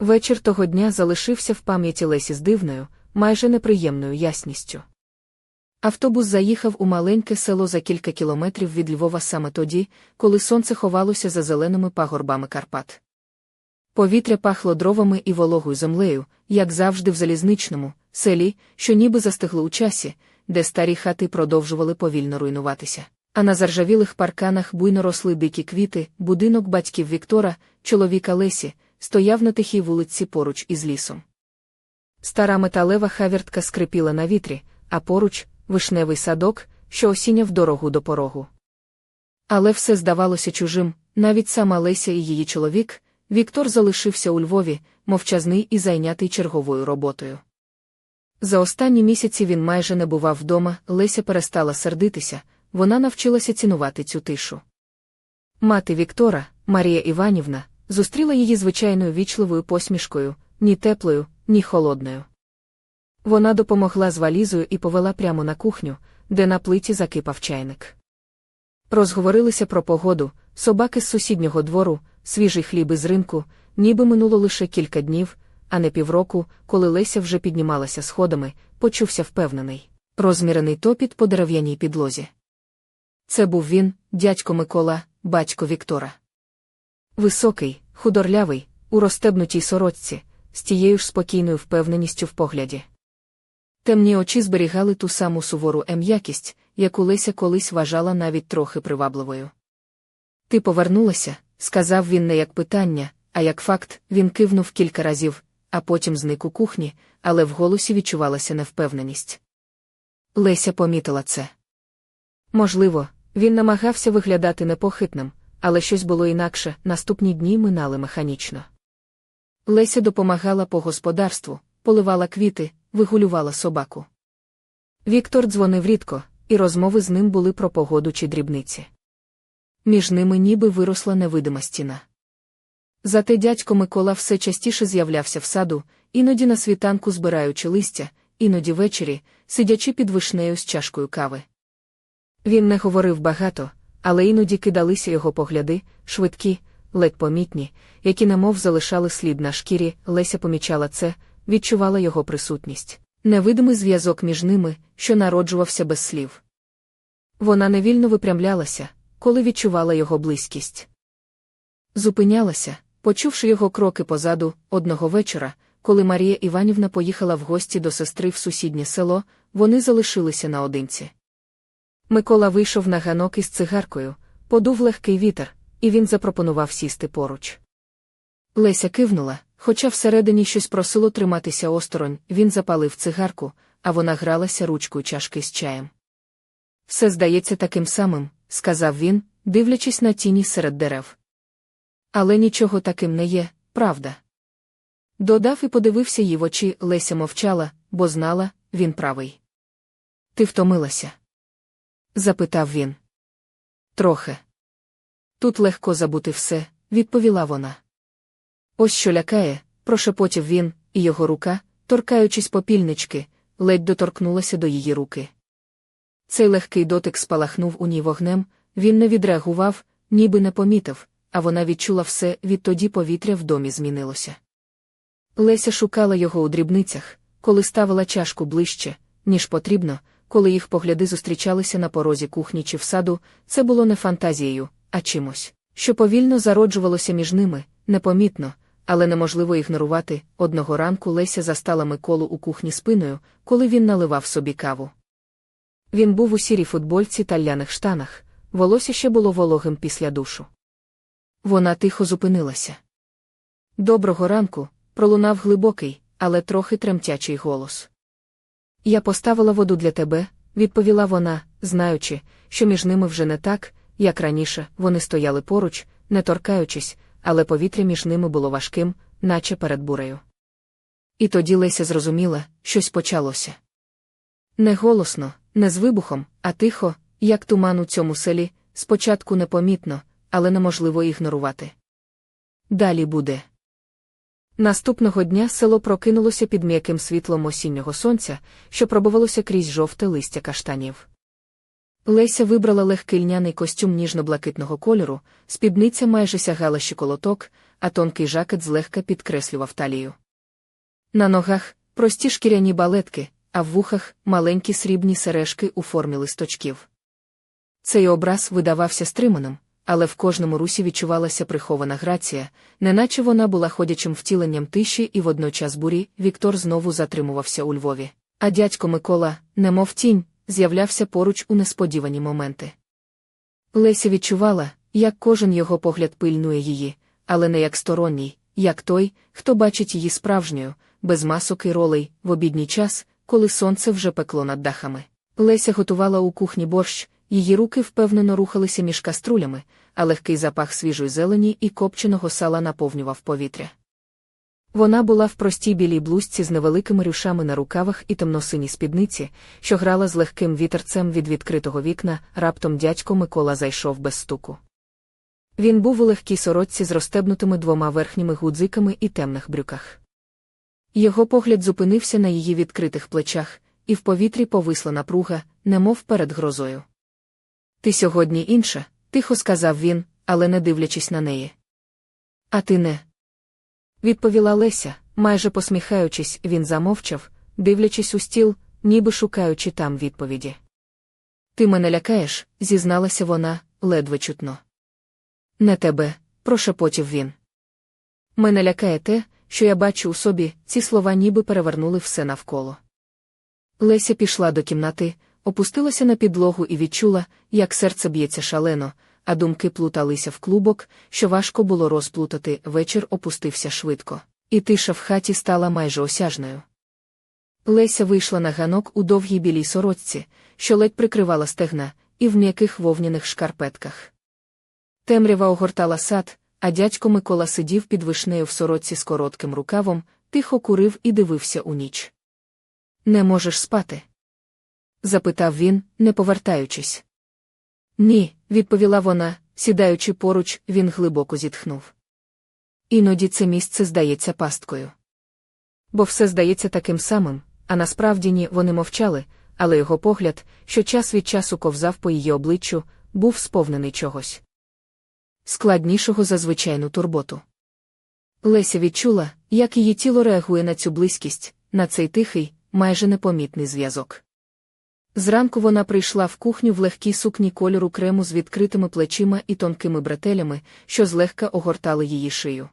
Вечір того дня залишився в пам'яті Лесі з дивною, майже неприємною ясністю. Автобус заїхав у маленьке село за кілька кілометрів від Львова саме тоді, коли сонце ховалося за зеленими пагорбами Карпат. Повітря пахло дровами і вологою землею, як завжди в залізничному, селі, що ніби застигло у часі, де старі хати продовжували повільно руйнуватися. А на заржавілих парканах буйно росли дикі квіти, будинок батьків Віктора, чоловіка Лесі, стояв на тихій вулиці поруч із лісом. Стара металева хавіртка скрипіла на вітрі, а поруч вишневий садок, що осіняв дорогу до порогу. Але все здавалося чужим, навіть сама Леся і її чоловік, Віктор залишився у Львові, мовчазний і зайнятий черговою роботою. За останні місяці він майже не бував вдома, Леся перестала сердитися, вона навчилася цінувати цю тишу. Мати Віктора, Марія Іванівна, зустріла її звичайною вічливою посмішкою, ні теплою, ні холодною. Вона допомогла з валізою і повела прямо на кухню, де на плиті закипав чайник. Розговорилися про погоду, собаки з сусіднього двору, свіжий хліб із ринку, ніби минуло лише кілька днів, а не півроку, коли Леся вже піднімалася сходами, почувся впевнений, розмірений топіт по дерев'яній підлозі. Це був він, дядько Микола, батько Віктора. Високий, худорлявий, у розстебнутій сорочці, з тією ж спокійною впевненістю в погляді. Темні очі зберігали ту саму сувору ем'якість, яку Леся колись вважала навіть трохи привабливою. Ти повернулася, сказав він не як питання, а як факт, він кивнув кілька разів, а потім зник у кухні, але в голосі відчувалася невпевненість. Леся помітила це. Можливо, він намагався виглядати непохитним, але щось було інакше, наступні дні минали механічно. Леся допомагала по господарству, поливала квіти, вигулювала собаку. Віктор дзвонив рідко, і розмови з ним були про погоду чи дрібниці. Між ними ніби виросла невидима стіна. Зате дядько Микола все частіше з'являвся в саду, іноді на світанку збираючи листя, іноді ввечері, сидячи під вишнею з чашкою кави. Він не говорив багато, але іноді кидалися його погляди, швидкі, ледь помітні, які немов залишали слід на шкірі, Леся помічала це, відчувала його присутність, невидимий зв'язок між ними, що народжувався без слів. Вона невільно випрямлялася, коли відчувала його близькість. Зупинялася, почувши його кроки позаду, одного вечора, коли Марія Іванівна поїхала в гості до сестри в сусіднє село, вони залишилися наодинці. Микола вийшов на ганок із цигаркою, подув легкий вітер, і він запропонував сісти поруч. Леся кивнула, хоча всередині щось просило триматися осторонь, він запалив цигарку, а вона гралася ручкою чашки з чаєм. Все здається таким самим, сказав він, дивлячись на тіні серед дерев. Але нічого таким не є, правда. Додав і подивився їй в очі, Леся мовчала, бо знала, він правий. Ти втомилася? Запитав він. Трохи. Тут легко забути все, відповіла вона. Ось що лякає, прошепотів він, і його рука, торкаючись попільнички, ледь доторкнулася до її руки. Цей легкий дотик спалахнув у ній вогнем, він не відреагував, ніби не помітив, а вона відчула все, відтоді повітря в домі змінилося. Леся шукала його у дрібницях, коли ставила чашку ближче, ніж потрібно, коли їх погляди зустрічалися на порозі кухні чи в саду, це було не фантазією, а чимось, що повільно зароджувалося між ними, непомітно, але неможливо ігнорувати. Одного ранку Леся застала Миколу у кухні спиною, коли він наливав собі каву. Він був у сірій футбольці та ляних штанах, волосся ще було вологим після душу. Вона тихо зупинилася. Доброго ранку, пролунав глибокий, але трохи тремтячий голос. Я поставила воду для тебе, відповіла вона, знаючи, що між ними вже не так, як раніше, вони стояли поруч, не торкаючись, але повітря між ними було важким, наче перед бурею. І тоді Леся зрозуміла, щось почалося. Не голосно, не з вибухом, а тихо, як туман у цьому селі, спочатку непомітно, але неможливо ігнорувати. Далі буде. Наступного дня село прокинулося під м'яким світлом осіннього сонця, що пробувалося крізь жовте листя каштанів. Леся вибрала легкий льняний костюм ніжно-блакитного кольору, спідниця майже сягала щиколоток, а тонкий жакет злегка підкреслював талію. На ногах прості шкіряні балетки, а в вухах маленькі срібні сережки у формі листочків. Цей образ видавався стриманим, але в кожному русі відчувалася прихована грація, неначе вона була ходячим втіленням тиші і водночас бурі Віктор знову затримувався у Львові. А дядько Микола, немов тінь, з'являвся поруч у несподівані моменти. Леся відчувала, як кожен його погляд пильнує її, але не як сторонній, як той, хто бачить її справжньою, без масок і ролей, в обідній час, коли сонце вже пекло над дахами. Леся готувала у кухні борщ, її руки впевнено рухалися між каструлями, а легкий запах свіжої зелені і копченого сала наповнював повітря. Вона була в простій білій блузці з невеликими рюшами на рукавах і темносиній спідниці, що грала з легким вітерцем від відкритого вікна, раптом дядько Микола зайшов без стуку. Він був у легкій сорочці з розстебнутими двома верхніми гудзиками і темних брюках. Його погляд зупинився на її відкритих плечах, і в повітрі повисла напруга, немов перед грозою. Ти сьогодні інша, тихо сказав він, але не дивлячись на неї. А ти не. Відповіла Леся, майже посміхаючись, він замовчав, дивлячись у стіл, ніби шукаючи там відповіді. Ти мене лякаєш, зізналася вона, ледве чутно. Не тебе, прошепотів він. Мене лякає те, що я бачу у собі, ці слова ніби перевернули все навколо. Леся пішла до кімнати, опустилася на підлогу і відчула, як серце б'ється шалено, а думки плуталися в клубок, що важко було розплутати, вечір опустився швидко, і тиша в хаті стала майже осяжною. Леся вийшла на ганок у довгій білій сорочці, що ледь прикривала стегна, і в м'яких вовняних шкарпетках. Темрява огортала сад, а дядько Микола сидів під вишнею в сорочці з коротким рукавом, тихо курив і дивився у ніч. Не можеш спати? Запитав він, не повертаючись. Ні, відповіла вона, сідаючи поруч, він глибоко зітхнув. Іноді це місце здається пасткою. Бо все здається таким самим, а насправді ні, вони мовчали, але його погляд, що час від часу ковзав по її обличчю, був сповнений чогось складнішого за звичайну турботу. Леся відчула, як її тіло реагує на цю близькість, на цей тихий, майже непомітний зв'язок. Зранку вона прийшла в кухню в легкій сукні кольору крему з відкритими плечима і тонкими бретелями, що злегка огортали її шию.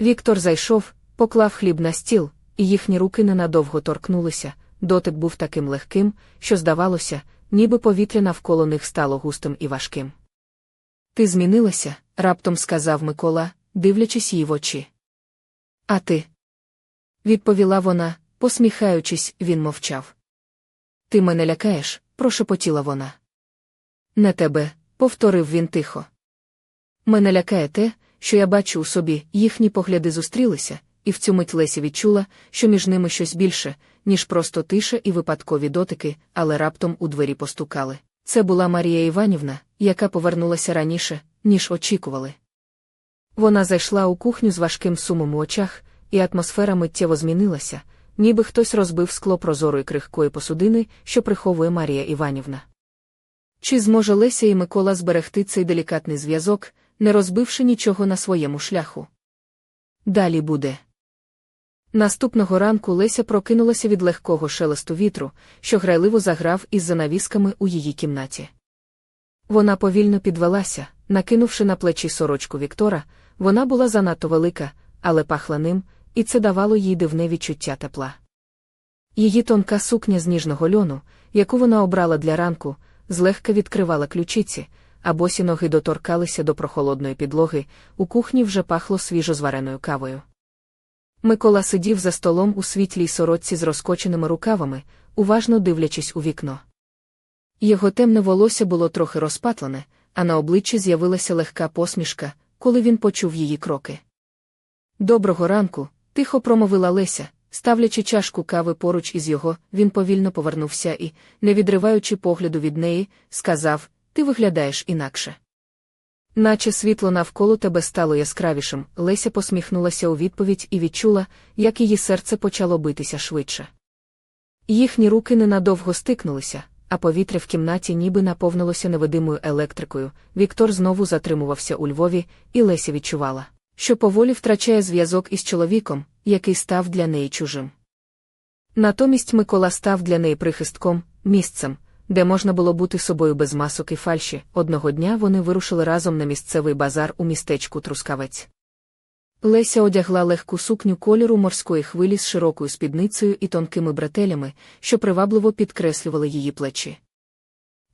Віктор зайшов, поклав хліб на стіл, і їхні руки ненадовго торкнулися. Дотик був таким легким, що здавалося, ніби повітря навколо них стало густим і важким. Ти змінилася, раптом сказав Микола, дивлячись їй в очі. А ти? відповіла вона, посміхаючись, він мовчав. Ти мене лякаєш, прошепотіла вона. Не тебе, повторив він тихо. Мене лякає те, що я бачу у собі, їхні погляди зустрілися, і в цю мить Леся відчула, що між ними щось більше, ніж просто тиша і випадкові дотики, але раптом у двері постукали. Це була Марія Іванівна, яка повернулася раніше, ніж очікували. Вона зайшла у кухню з важким сумом у очах, і атмосфера миттєво змінилася, ніби хтось розбив скло прозорої крихкої посудини, що приховує Марія Іванівна. Чи зможе Леся і Микола зберегти цей делікатний зв'язок, не розбивши нічого на своєму шляху? Далі буде. Наступного ранку Леся прокинулася від легкого шелесту вітру, що грайливо заграв із занавісками у її кімнаті. Вона повільно підвелася, накинувши на плечі сорочку Віктора, вона була занадто велика, але пахла ним, і це давало їй дивне відчуття тепла. Її тонка сукня з ніжного льону, яку вона обрала для ранку, злегка відкривала ключиці, а босі ноги доторкалися до прохолодної підлоги, у кухні вже пахло свіжозвареною кавою. Микола сидів за столом у світлій сорочці з розкоченими рукавами, уважно дивлячись у вікно. Його темне волосся було трохи розпатлене, а на обличчі з'явилася легка посмішка, коли він почув її кроки. Доброго ранку, тихо промовила Леся, ставлячи чашку кави поруч із його, він повільно повернувся і, не відриваючи погляду від неї, сказав Ти виглядаєш інакше. Наче світло навколо тебе стало яскравішим, Леся посміхнулася у відповідь і відчула, як її серце почало битися швидше. Їхні руки ненадовго стикнулися, а повітря в кімнаті ніби наповнилося невидимою електрикою. Віктор знову затримувався у Львові, і Леся відчувала, що поволі втрачає зв'язок із чоловіком, який став для неї чужим. Натомість Микола став для неї прихистком, місцем, де можна було бути собою без масок і фальші. Одного дня вони вирушили разом на місцевий базар у містечку Трускавець. Леся одягла легку сукню кольору морської хвилі з широкою спідницею і тонкими бретелями, що привабливо підкреслювали її плечі.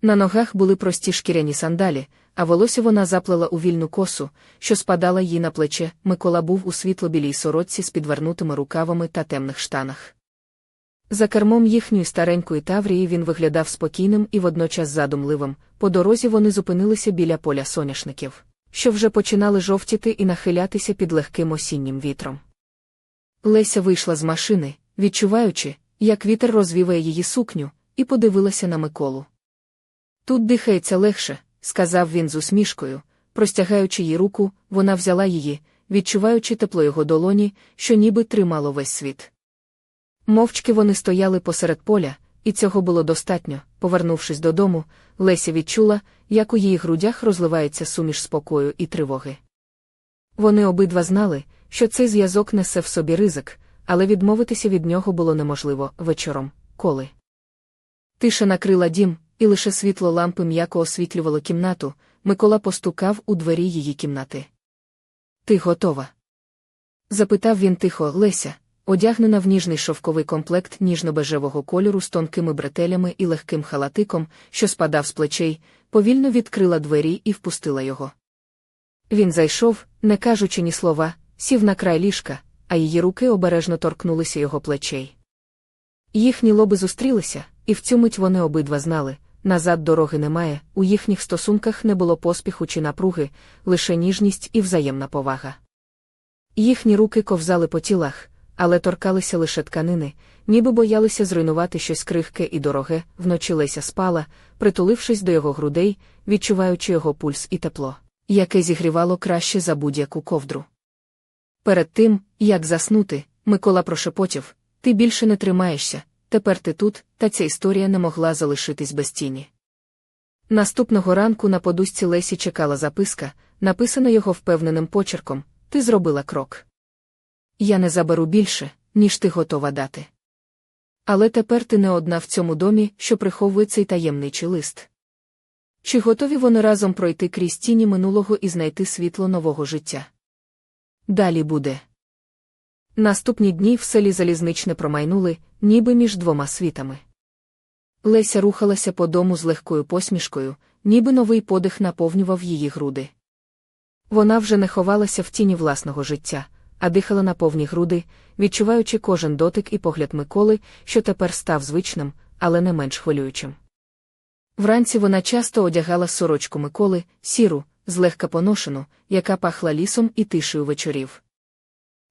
На ногах були прості шкіряні сандалі, а волосся вона заплела у вільну косу, що спадала їй на плече. Микола був у світло-білій сорочці з підвернутими рукавами та темних штанах. За кермом їхньої старенької таврії він виглядав спокійним і водночас задумливим. По дорозі вони зупинилися біля поля соняшників, що вже починали жовтіти і нахилятися під легким осіннім вітром. Леся вийшла з машини, відчуваючи, як вітер розвіває її сукню, і подивилася на Миколу. Тут дихається легше, сказав він з усмішкою, простягаючи їй руку, вона взяла її, відчуваючи тепло його долоні, що ніби тримало весь світ. Мовчки вони стояли посеред поля, і цього було достатньо. Повернувшись додому, Леся відчула, як у її грудях розливається суміш спокою і тривоги. Вони обидва знали, що цей зв'язок несе в собі ризик, але відмовитися від нього було неможливо вечором, коли. Тиша накрила дім, і лише світло лампи м'яко освітлювало кімнату, Микола постукав у двері її кімнати. Ти готова? запитав він тихо Леся, одягнена в ніжний шовковий комплект ніжно-бежевого кольору з тонкими бретелями і легким халатиком, що спадав з плечей, повільно відкрила двері і впустила його. Він зайшов, не кажучи ні слова, сів на край ліжка, а її руки обережно торкнулися його плечей. Їхні лоби зустрілися, і в цю мить вони обидва знали назад дороги немає, у їхніх стосунках не було поспіху чи напруги, лише ніжність і взаємна повага. Їхні руки ковзали по тілах, але торкалися лише тканини, ніби боялися зруйнувати щось крихке і дороге, вночі Леся спала, притулившись до його грудей, відчуваючи його пульс і тепло, яке зігрівало краще за будь-яку ковдру. Перед тим, як заснути, Микола прошепотів ти більше не тримаєшся, тепер ти тут, та ця історія не могла залишитись без тіні. Наступного ранку на подушці Лесі чекала записка, написана його впевненим почерком Ти зробила крок. Я не заберу більше, ніж ти готова дати. Але тепер ти не одна в цьому домі, що приховує цей таємничий лист. Чи готові вони разом пройти крізь тіні минулого і знайти світло нового життя? Далі буде. Наступні дні в селі залізничне промайнули, ніби між двома світами. Леся рухалася по дому з легкою посмішкою, ніби новий подих наповнював її груди. Вона вже не ховалася в тіні власного життя, а дихала на повні груди, відчуваючи кожен дотик і погляд Миколи, що тепер став звичним, але не менш хвилюючим. Вранці вона часто одягала сорочку Миколи, сіру, злегка поношену, яка пахла лісом і тишею вечорів.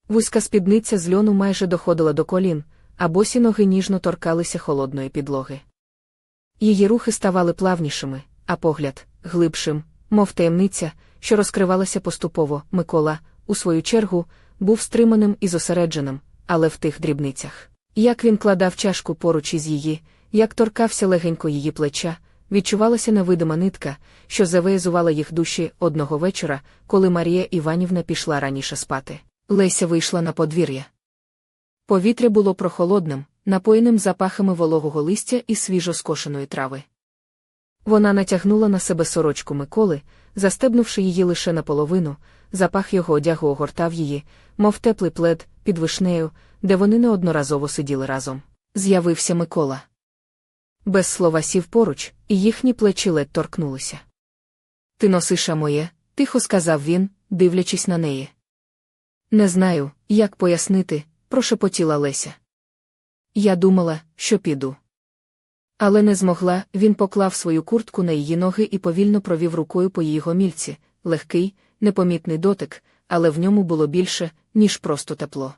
Вузька спідниця з льону майже доходила до колін, а босі ноги ніжно торкалися холодної підлоги. Її рухи ставали плавнішими, а погляд глибшим, мов таємниця, що розкривалася поступово. Микола, у свою чергу, був стриманим і зосередженим, але в тих дрібницях. Як він кладав чашку поруч із її, як торкався легенько її плеча, відчувалася невидима нитка, що завеязувала їх душі одного вечора, коли Марія Іванівна пішла раніше спати. Леся вийшла на подвір'я. Повітря було прохолодним, напоєним запахами вологого листя і свіжо скошеної трави. Вона натягнула на себе сорочку Миколи, застебнувши її лише наполовину, запах його одягу огортав її, мов теплий плед, під вишнею, де вони неодноразово сиділи разом. З'явився Микола. Без слова сів поруч, і їхні плечі ледь торкнулися. Ти носиша моє, тихо сказав він, дивлячись на неї. Не знаю, як пояснити, прошепотіла Леся. Я думала, що піду. Але не змогла, він поклав свою куртку на її ноги і повільно провів рукою по її гомільці, легкий, непомітний дотик, але в ньому було більше, ніж просто тепло.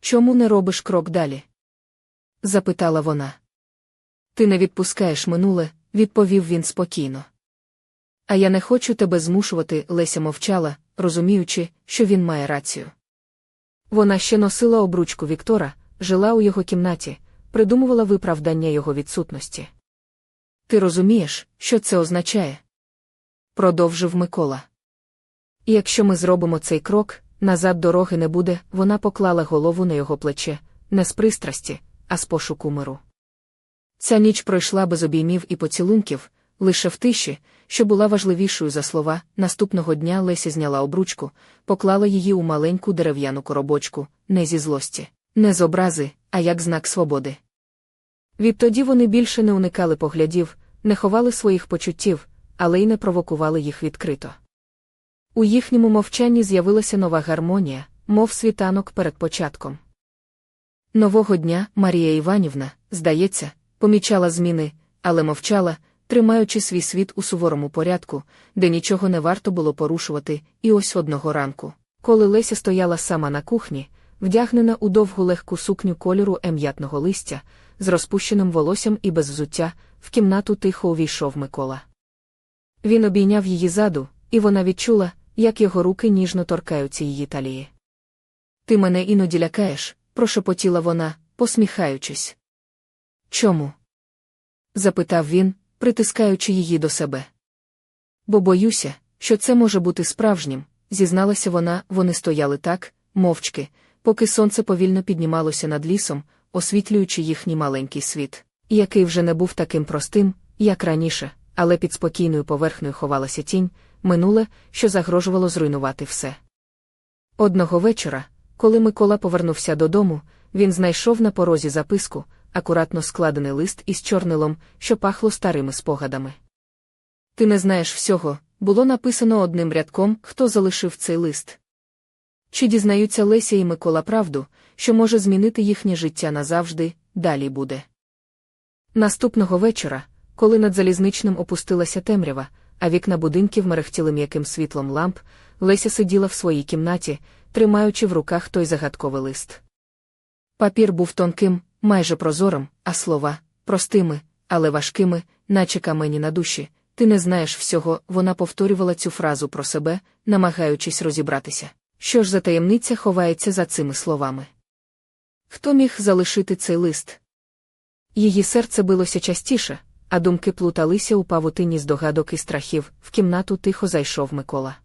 Чому не робиш крок далі? запитала вона. Ти не відпускаєш минуле, відповів він спокійно. А я не хочу тебе змушувати, Леся мовчала, розуміючи, що він має рацію. Вона ще носила обручку Віктора, жила у його кімнаті, придумувала виправдання його відсутності. Ти розумієш, що це означає? Продовжив Микола. Якщо ми зробимо цей крок, назад дороги не буде, вона поклала голову на його плече, не з пристрасті, а з пошуку миру. Ця ніч пройшла без обіймів і поцілунків, лише в тиші, що була важливішою за слова. Наступного дня Леся зняла обручку, поклала її у маленьку дерев'яну коробочку, не зі злості, не з образи, а як знак свободи. Відтоді вони більше не уникали поглядів, не ховали своїх почуттів, але й не провокували їх відкрито. У їхньому мовчанні з'явилася нова гармонія, мов світанок перед початком. Нового дня Марія Іванівна, здається, помічала зміни, але мовчала, тримаючи свій світ у суворому порядку, де нічого не варто було порушувати, і ось одного ранку, коли Леся стояла сама на кухні, вдягнена у довгу легку сукню кольору ем'ятного листя, з розпущеним волоссям і без взуття, в кімнату тихо увійшов Микола. Він обійняв її заду, і вона відчула, як його руки ніжно торкаються її талії. Ти мене іноді лякаєш, прошепотіла вона, посміхаючись. Чому? запитав він, притискаючи її до себе. Бо боюся, що це може бути справжнім, зізналася вона, вони стояли так, мовчки, поки сонце повільно піднімалося над лісом, освітлюючи їхній маленький світ, який вже не був таким простим, як раніше, але під спокійною поверхнею ховалася тінь, минуле, що загрожувало зруйнувати все. Одного вечора, коли Микола повернувся додому, він знайшов на порозі записку, акуратно складений лист із чорнилом, що пахло старими спогадами. Ти не знаєш всього, було написано одним рядком, хто залишив цей лист. Чи дізнаються Леся і Микола правду, що може змінити їхнє життя назавжди, далі буде. Наступного вечора, коли над залізничним опустилася темрява, а вікна будинків мерехтіли м'яким світлом ламп, Леся сиділа в своїй кімнаті, тримаючи в руках той загадковий лист. Папір був тонким, майже прозорим, а слова простими, але важкими, наче камені на душі. Ти не знаєш всього, вона повторювала цю фразу про себе, намагаючись розібратися. Що ж за таємниця ховається за цими словами? Хто міг залишити цей лист? Її серце билося частіше, а думки плуталися у павутині здогадок і страхів, в кімнату тихо зайшов Микола.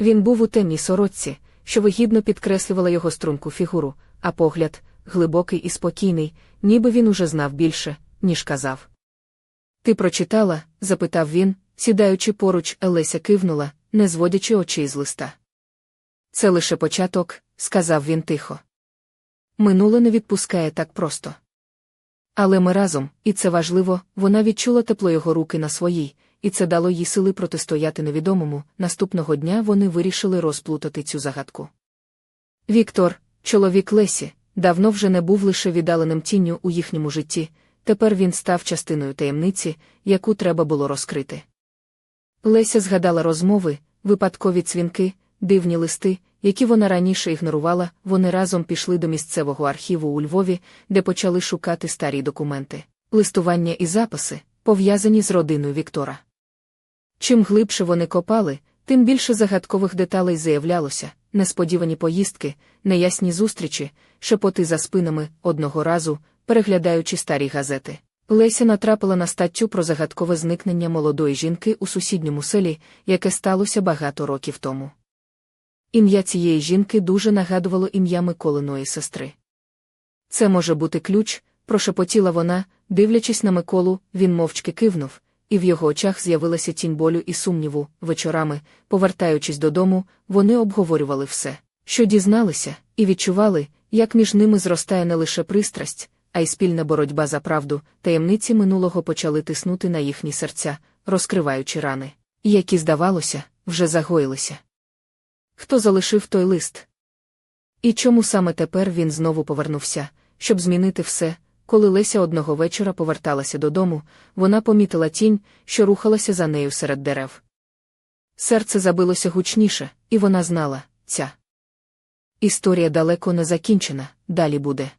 Він був у темній сорочці, що вигідно підкреслювала його струнку фігуру, а погляд, глибокий і спокійний, ніби він уже знав більше, ніж казав. Ти прочитала? запитав він, сідаючи поруч, Елеся кивнула, не зводячи очей з листа. Це лише початок, сказав він тихо. Минуле не відпускає так просто. Але ми разом, і це важливо, вона відчула тепло його руки на своїй, і це дало їй сили протистояти невідомому. Наступного дня вони вирішили розплутати цю загадку. Віктор, чоловік Лесі, давно вже не був лише віддаленим тінню у їхньому житті, тепер він став частиною таємниці, яку треба було розкрити. Леся згадала розмови, випадкові цвінки, дивні листи, які вона раніше ігнорувала, вони разом пішли до місцевого архіву у Львові, де почали шукати старі документи, листування і записи, пов'язані з родиною Віктора. Чим глибше вони копали, тим більше загадкових деталей заявлялося, несподівані поїздки, неясні зустрічі, шепоти за спинами одного разу, переглядаючи старі газети. Леся натрапила на статтю про загадкове зникнення молодої жінки у сусідньому селі, яке сталося багато років тому. Ім'я цієї жінки дуже нагадувало ім'я Миколиної сестри. Це може бути ключ, прошепотіла вона, дивлячись на Миколу, він мовчки кивнув, і в його очах з'явилася тінь болю і сумніву. Вечорами, повертаючись додому, вони обговорювали все, що дізналися, і відчували, як між ними зростає не лише пристрасть, а й спільна боротьба за правду, таємниці минулого почали тиснути на їхні серця, розкриваючи рани, які, здавалося, вже загоїлися. Хто залишив той лист? І чому саме тепер він знову повернувся, щоб змінити все, коли Леся одного вечора поверталася додому, вона помітила тінь, що рухалася за нею серед дерев. Серце забилося гучніше, і вона знала ця історія далеко не закінчена, далі буде.